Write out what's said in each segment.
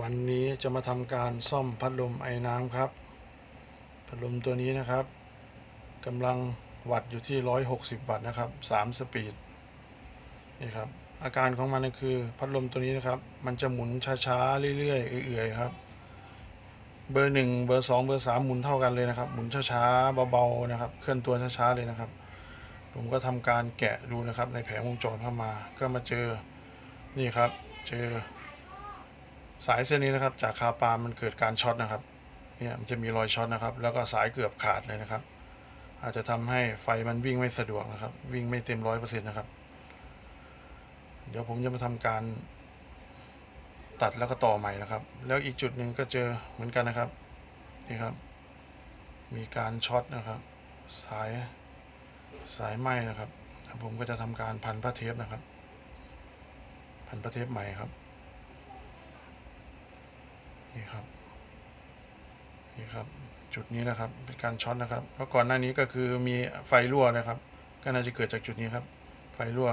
วันนี้จะมาทำการซ่อมพัดลมไอ้น้ำครับ พัดลมตัวนี้นะครับกำลังวัตต์อยู่ที่ 160 วัตต์นะครับ 3 สปีดนี่ครับอาการของมันคือพัดลมตัวนี้นะครับ มันจะหมุนช้าๆเรื่อยๆเอื่อยๆครับ เบอร์หนึ่งเบอร์สองเบอร์สามหมุนเท่ากันเลยนะครับ หมุนช้าๆเบาๆนะครับ เคลื่อนตัวช้าๆเลยนะครับ ผมก็ทำการแกะดูนะครับในแผงวงจรเข้ามา ก็มาเจอนี่ครับ เจอ สายเส้นนี้นะครับ จากคาปามันเกิดการช็อตนะครับเนี่ยมันจะมีรอยช็อตนะครับ แล้วก็สายเกือบขาดเลยนะครับ อาจจะทำให้ไฟมันวิ่งไม่สะดวกนะครับ วิ่งไม่เต็มร้อยเปอร์เซ็นต์นะครับ เดี๋ยวผมจะมาทำการตัดแล้วก็ต่อใหม่นะครับ แล้วอีกจุดหนึ่งก็เจอเหมือนกันนะครับนี่ครับ มีการช็อตนะครับ สายสายไหมนะครับผมก็จะทำการพันผ้าเทปนะครับ พันผ้าเทปใหม่ครับ นี่ครับนี่ครับ จุดนี้นะครับ เป็นการช็อตนะครับเพราะก่อนหน้านี้ก็คือมีไฟรั่วนะครับ ก็น่าจะเกิดจากจุดนี้ครับ ไฟรั่ว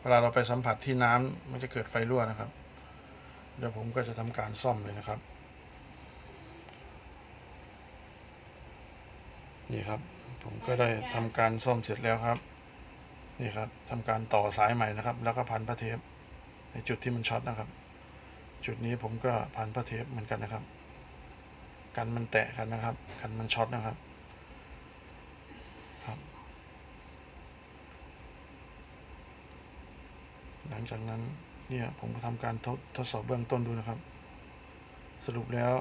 เวลาเราไปสัมผัสที่น้ำมันจะเกิดไฟรั่วนะครับ เดี๋ยวผมก็จะทำการซ่อมเลยนะครับ นี่ครับ ผมก็ได้ทำการซ่อมเสร็จแล้วครับ นี่ครับทำการต่อสายใหม่นะครับ แล้วก็พันผ้าเทปในจุดที่มันช็อตนะครับ จุดนี้ผมก็พันผ้าเทปเหมือนกันนะครับ กันมันแตะกันนะครับ กันมันช็อตนะครับครับ หลังจากนั้นเนี่ยผมก็ทำการทดทดสอบเบื้องต้นดูนะครับ สรุปแล้ว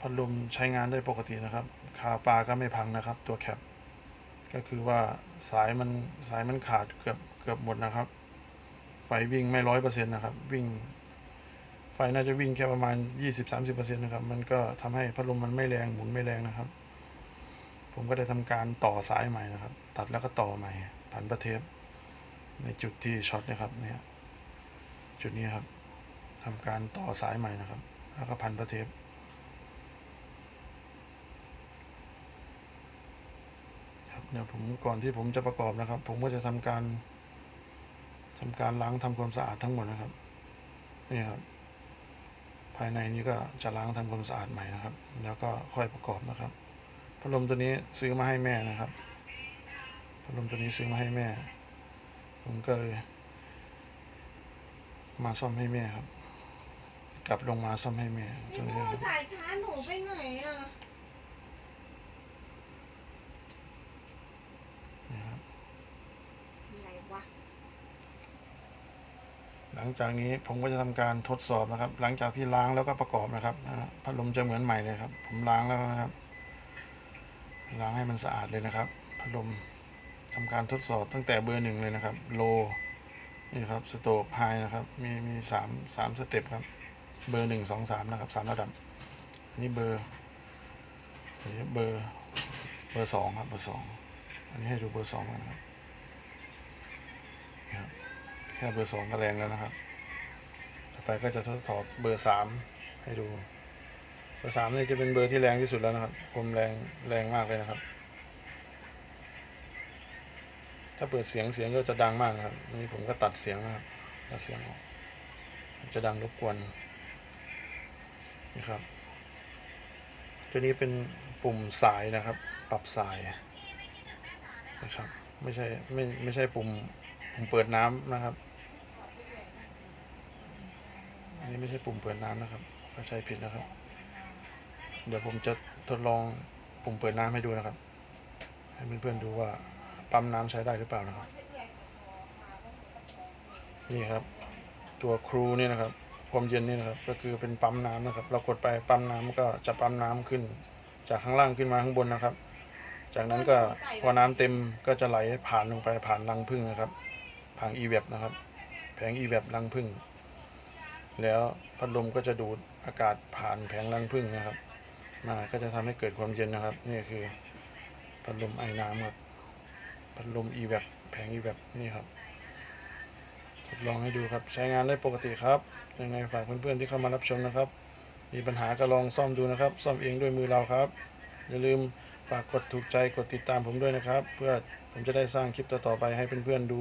พัดลมใช้งานได้ปกตินะครับ คาปลาก็ไม่พังนะครับ ตัวแคป ก็คือว่าสายมันสายมันขาดเกือบเกือบหมดนะครับ ไฟวิ่งไม่ร้อยเปอร์เซ็นต์นะครับ วิ่ง ไฟน่าจะวิ่งแค่ประมาณ 20-30%นะครับ มันก็ทำให้พัดลมมันไม่แรงหมุนไม่แรงนะครับ ผมก็ได้ทำการต่อสายใหม่นะครับ ตัดแล้วก็ต่อใหม่พันประเทปในจุดที่ช็อตนะครับเนี่ยจุดนี้ครับทำการต่อสายใหม่นะครับ แล้วก็พันประเทปครับเดี๋ยวผมก่อนที่ผมจะประกอบนะครับ ผมก็จะทำการทำการล้างทำความสะอาดทั้งหมดนะครับนี่ครับ ภายในนี้ก็จะล้างทำความสะอาดใหม่นะครับ แล้วก็ค่อยประกอบนะครับ พัดลมตัวนี้ซื้อมาให้แม่นะครับ พัดลมตัวนี้ซื้อมาให้แม่ ผมก็เลยมาซ่อมให้แม่ครับ กลับลงมาซ่อมให้แม่ตัวพี่นี้โม่ครับ สายชาร์จหนูไปไหนอะนี่ครับ อะไรวะ หลังจากนี้ผมก็จะทำการทดสอบนะครับ หลังจากที่ล้างแล้วก็ประกอบนะครับพัดลมจะเหมือนใหม่เลยครับ ผมล้างแล้วนะครับ ล้างให้มันสะอาดเลยนะครับ พัดลมทำการทดสอบตั้งแต่เบอร์หนึ่งเลยนะครับ โลนี่ครับสโตกไฮนะครับ มีมีสามสามสเต็ปครับ เบอร์หนึ่งสองสามนะครับสามระดับนนี้เบอร์นนี้เบอร์เบอร์สองครับเบอร์สองอันนี้ให้ดูเบอร์สองกันะครับ แค่เบอร์สองก็แรงแล้วนะครับ ต่อไปก็จะทดสอบเบอร์สามให้ดู เบอร์สามนี่จะเป็นเบอร์ที่แรงที่สุดแล้วนะครับ ผมแรงแรงมากเลยนะครับ ถ้าเปิดเสียงเสียงก็จะดังมากนะครับนนี้ผมก็ตัดเสียงนะครับตัดเสียงออกจะดังรบกวนนี่ครับ ตัวนี้เป็นปุ่มสายนะครับ ปรับสายนะครับ ไม่ใช่ไม่ไม่ใช่ปุ่มปุ่มเปิดน้ำนะครับ อันนี้ไม่ใช่ปุ่มเปิดน้ำนะครับเข้าใจผิดนะครับ เดี๋ยวผมจะทดลองปุ่มเปิดน้ำให้ดูนะครับ ให้เพื่อนๆดูว่าปั๊มน้ำใช้ได้หรือเปล่านะครับ นี่ครับ ตัวครูนี่นะครับความเย็นนี่นะครับ ก็คือเป็นปั๊มน้ำนะครับ เรากดไปปั๊มน้ำก็จะปั๊มน้ำขึ้น จากข้างล่างขึ้นมาข้างบนนะครับ จากนั้นก็พอน้ำเต็มก็จะไหลผ่านลงไปผ่านรังผึ้งนะครับผ่าน e w a p นะครับ แผง e w a p รังผึ้ง แล้วพัดลมก็จะดูดอากาศผ่านแผงรังผึ้งนะครับ มาก็จะทำให้เกิดความเย็นนะครับ นี่คือพัดลมไอ้น้ำครับพัดลม e w a p แผง e w a p นี่ครับทดลองให้ดูครับใช้งานได้ปกติครับยังไงฝากเพื่อนๆที่เข้ามารับชมนะครับ มีปัญหาก็ลองซ่อมดูนะครับ ซ่อมเองด้วยมือเราครับ อย่าลืมฝากกดถูกใจกดติดตามผมด้วยนะครับ เพื่อผมจะได้สร้างคลิปต่อๆไปให้เพื่อนๆดู